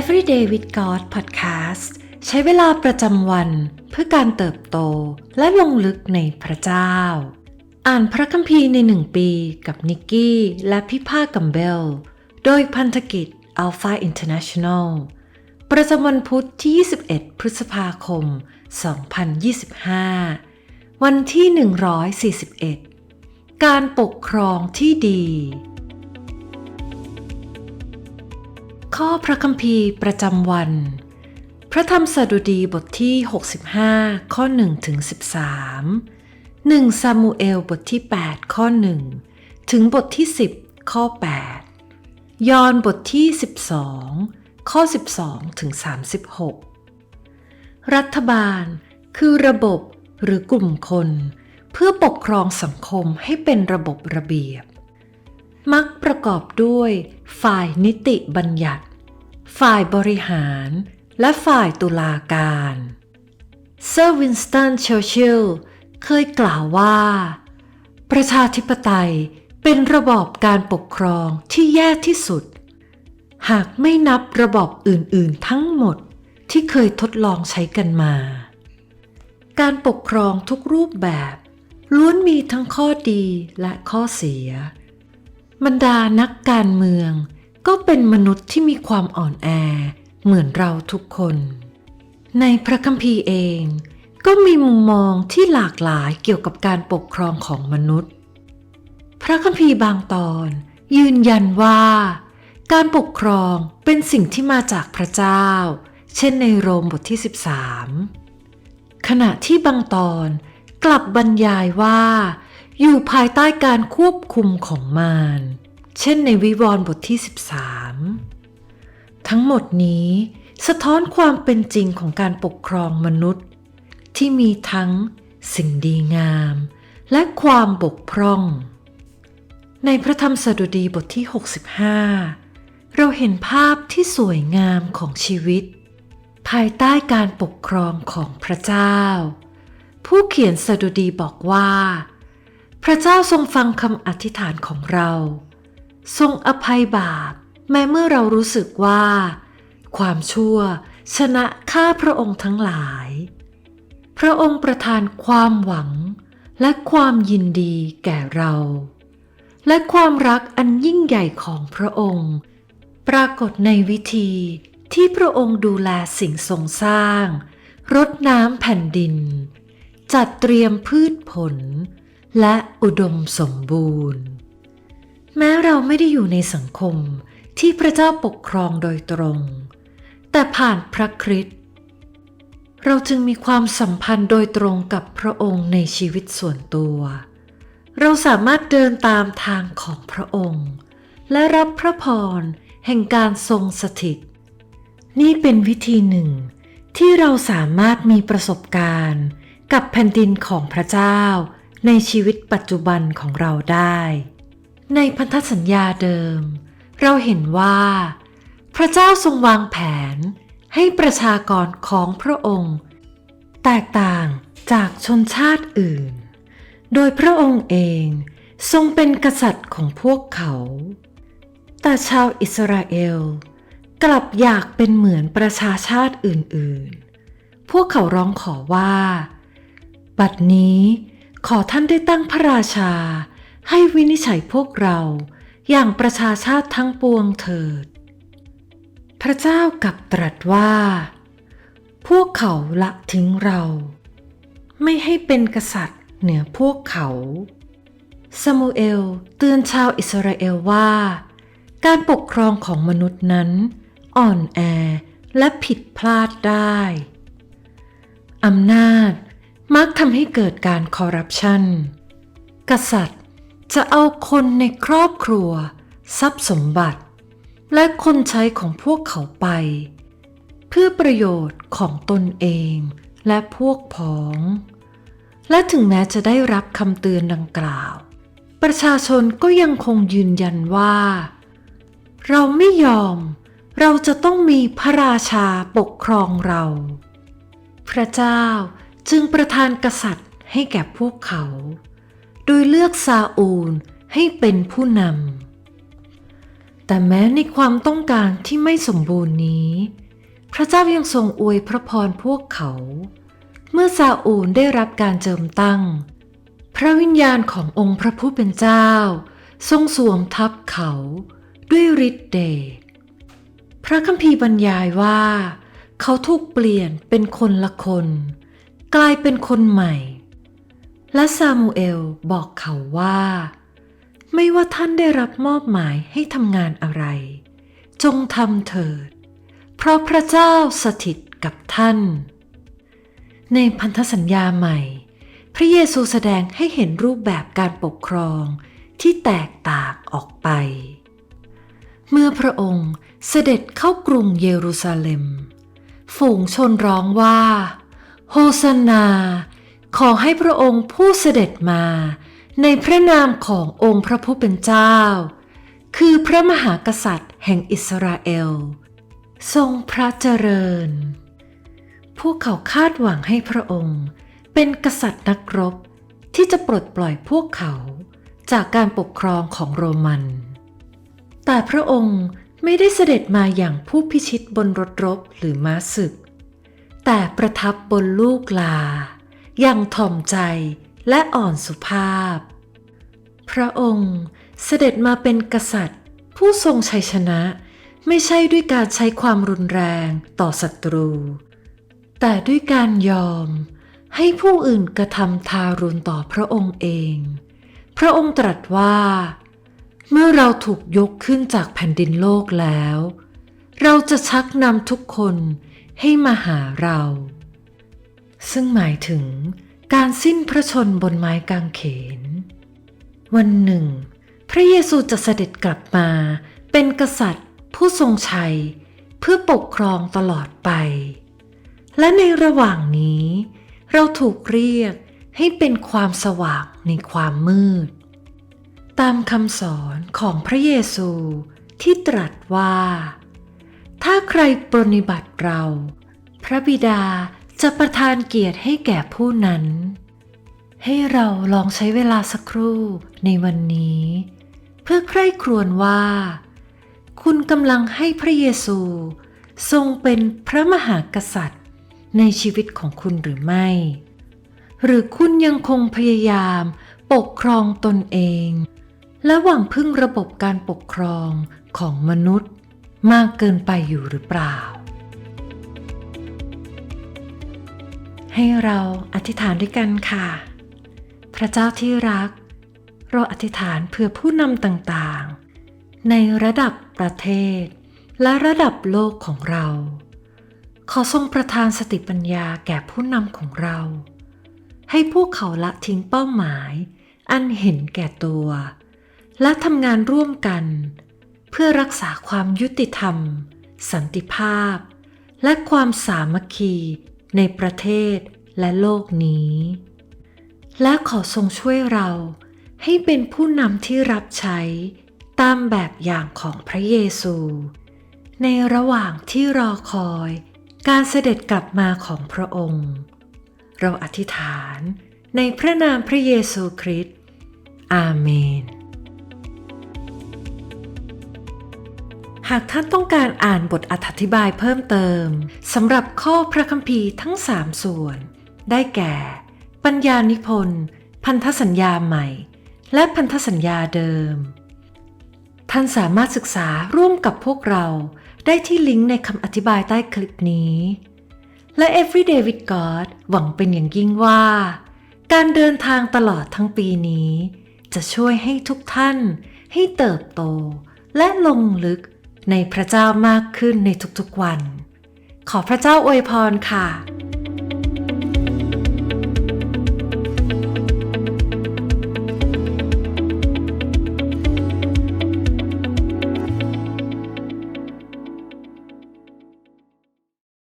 Everyday with God Podcast ใช้เวลาประจำวันเพื่อการเติบโตและลงลึกในพระเจ้า อ่านพระคัมภีร์ในหนึ่งปีกับนิกกี้และพี่ภาคกัมเบล โดยพันธกิจ Alpha International ประจำวันพุธที่ 21 พฤษภาคม 2025 วันที่ 141 การปกครองที่ดี ข้อพระคัมภีร์ประจำวัน พระธรรมสดุดีบทที่ 65 ข้อ1ถึง13 1ซามูเอลบทที่ 8 ข้อ 1 ถึงบทที่ 10 ข้อ 8 ยอห์นบทที่ 12 ข้อ 12 ถึง 36 รัฐบาลคือระบบหรือกลุ่มคน เพื่อปกครองสังคมให้เป็นระบบระเบียบ มักประกอบด้วย ฝ่ายนิติบัญญัติ ฝ่ายบริหาร และฝ่ายตุลาการเซอร์วินสตันเชอร์ชิลเคยกล่าวว่า ประชาธิปไตยเป็นระบอบการปกครองที่แย่ที่สุด หากไม่นับระบอบอื่นๆทั้งหมดที่เคยทดลองใช้กันมา การปกครองทุกรูปแบบ ล้วนมีทั้งข้อดีและข้อเสีย บรรดานักการเมือง ก็เป็นมนุษย์ที่มีความอ่อนแอ เหมือนเราทุกคน ในพระคัมภีร์เอง ก็มีมุมมองที่หลากหลายเกี่ยวกับการปกครองของมนุษย์ พระคัมภีร์บางตอน ยืนยันว่า การปกครองเป็นสิ่งที่มาจากพระเจ้า เช่นในโรมบทที่ 13 ขณะที่บางตอนกลับบรรยายว่า อยู่ภายใต้การควบคุมของมาร เช่นในวิวรณ์บทที่ 13 ทั้งหมดนี้สะท้อนความเป็นจริงของการปกครองมนุษย์ ที่มีทั้งสิ่งดีงาม และความบกพร่อง ในพระธรรมสดุดีบทที่ 65 เราเห็นภาพที่สวยงามของชีวิต ภายใต้การปกครองของพระเจ้า ผู้เขียนสดุดีบอกว่า พระเจ้าทรงฟังคำอธิษฐานของเรา ทรงอภัยบาป แม้เมื่อเรารู้สึกว่า ความชั่วชนะข้าพระองค์ทั้งหลาย พระองค์ประทานความหวัง และความยินดีแก่เรา และความรักอันยิ่งใหญ่ของพระองค์ ปรากฏในวิธีที่พระองค์ดูแลสิ่งทรงสร้าง รดน้ำแผ่นดิน จัดเตรียมพืชผล และอุดมสมบูรณ์ แม้เราไม่ได้อยู่ในสังคมที่พระเจ้าปกครองโดยตรง แต่ผ่านพระคริสต์เราจึงมีความสัมพันธ์โดยตรงกับพระองค์ในชีวิตส่วนตัว เราสามารถเดินตามทางของพระองค์ และรับพระพรแห่งการทรงสถิต นี่เป็นวิธีหนึ่ง ที่เราสามารถมีประสบการณ์ กับแผ่นดินของพระเจ้า ในชีวิตปัจจุบันของเราได้ ในพันธสัญญาเดิม เราเห็นว่า พระเจ้าทรงวางแผนให้ประชากรของพระองค์ แตกต่างจากชนชาติอื่น โดยพระองค์เองทรงเป็นกษัตริย์ของพวกเขา แต่ชาวอิสราเอล กลับอยากเป็นเหมือนประชาชาติอื่นๆ พวกเขาร้องขอว่า บัดนี้ ขอท่านได้ตั้งพระราชา ให้วินิจฉัยพวกเรา อย่างประชาชาติทั้งปวงเถิด พระเจ้ากับตรัสว่า พวกเขาละทิ้งเรา ไม่ให้เป็นกษัตริย์เหนือพวกเขาซามูเอลเตือนชาวอิสราเอลว่า การปกครองของมนุษย์นั้น อ่อนแอและผิดพลาดได้ อำนาจ มักทำให้เกิดการคอร์รัปชัน กษัตริย์จะเอาคนในครอบครัว ทรัพย์สมบัติ และคนใช้ของพวกเขาไป เพื่อประโยชน์ของตนเองและพวกพ้อง และถึงแม้จะได้รับคำเตือนดังกล่าว ประชาชนก็ยังคงยืนยันว่า เราไม่ยอม เราจะต้องมีพระราชาปกครองเรา พระเจ้า จึงประทานกษัตริย์ให้แก่พวกเขา โดยเลือกซาอูลให้เป็นผู้นำ แต่แม้ในความต้องการที่ไม่สมบูรณ์นี้ พระเจ้ายังทรงอวยพระพรพวกเขา เมื่อซาอูลได้รับการเจิมตั้ง พระวิญญาณขององค์พระผู้เป็นเจ้า ทรงสวมทับเขาด้วยฤทธิ์เดช พระคัมภีร์บรรยายว่า เขาถูกเปลี่ยนเป็นคนละคน กลายเป็นคนใหม่ และซามูเอลบอกเขาว่า ไม่ว่าท่านได้รับมอบหมายให้ทำงานอะไร จงทำเถิด เพราะพระเจ้าสถิตกับท่าน ในพันธสัญญาใหม่ พระเยซูแสดงให้เห็นรูปแบบการปกครองที่แตกต่างออกไป เมื่อพระองค์เสด็จเข้ากรุงเยรูซาเล็ม ฝูงชนร้องว่า โฮสนา ขอให้พระองค์ผู้เสด็จมา ในพระนามขององค์พระผู้เป็นเจ้า คือพระมหากษัตริย์แห่งอิสราเอล ทรงพระเจริญ พวกเขาคาดหวังให้พระองค์เป็นกษัตริย์นักรบที่จะปลดปล่อยพวกเขาจากการปกครองของโรมัน แต่พระองค์ไม่ได้เสด็จมาอย่างผู้พิชิตบนรถรบหรือม้าศึก แต่ประทับบนลูกลา อย่างถ่อมใจและอ่อนสุภาพ พระองค์เสด็จมาเป็นกษัตริย์ ผู้ทรงชัยชนะ ไม่ใช่ด้วยการใช้ความรุนแรงต่อศัตรู แต่ด้วยการยอมให้ผู้อื่นกระทำทารุณต่อพระองค์เอง พระองค์ตรัสว่า เมื่อเราถูกยกขึ้นจากแผ่นดินโลกแล้ว เราจะชักนำทุกคน ให้มาหาเรา ซึ่งหมายถึงการสิ้นพระชนบนไม้กางเขน วันหนึ่ง พระเยซูจะเสด็จกลับมา เป็นกษัตริย์ ผู้ทรงชัย เพื่อปกครองตลอดไป และในระหว่างนี้ เราถูกเรียกให้เป็นความสว่างในความมืด ตามคำสอนของพระเยซูที่ตรัสว่า ถ้าใครปรนนิบัติเรา พระบิดาจะประทานเกียรติให้แก่ผู้นั้น ให้เราลองใช้เวลาสักครู่ในวันนี้ เพื่อใคร่ครวญว่า คุณกำลังให้พระเยซู ทรงเป็นพระมหากษัตริย์ ในชีวิตของคุณหรือไม่ หรือคุณยังคงพยายามปกครองตนเอง และหวังพึ่งระบบการปกครองของมนุษย์ มากเกินไปอยู่หรือเปล่า ให้เราอธิษฐานด้วยกันค่ะ พระเจ้าที่รัก เราอธิษฐานเพื่อผู้นำต่างๆ ในระดับประเทศ และระดับโลกของเรา ขอทรงประทานสติปัญญาแก่ผู้นำของเรา ให้พวกเขาละทิ้งเป้าหมาย อันเห็นแก่ตัว และทำงานร่วมกัน เพื่อรักษาความยุติธรรม สันติภาพ และความสามัคคีในประเทศและโลกนี้ และขอทรงช่วยเราให้เป็นผู้นำที่รับใช้ตามแบบอย่างของพระเยซู ในระหว่างที่รอคอยการเสด็จกลับมาของพระองค์ เราอธิษฐานในพระนามพระเยซูคริสต์อาเมน หากท่านต้องการอ่านบทอธิบายเพิ่มเติมสำหรับข้อพระคัมภีร์ทั้งสามส่วน ได้แก่ ปัญญานิพนธ์ พันธสัญญาใหม่ และพันธสัญญาเดิม ท่านสามารถศึกษาร่วมกับพวกเราได้ที่ลิงก์ในคำอธิบายใต้คลิปนี้ และ Everyday with God หวังเป็นอย่างยิ่งว่า การเดินทางตลอดทั้งปีนี้ จะช่วยให้ทุกท่านให้เติบโต และลงลึก ในพระเจ้ามากขึ้นในทุกๆวัน ขอพระเจ้าอวยพรค่ะ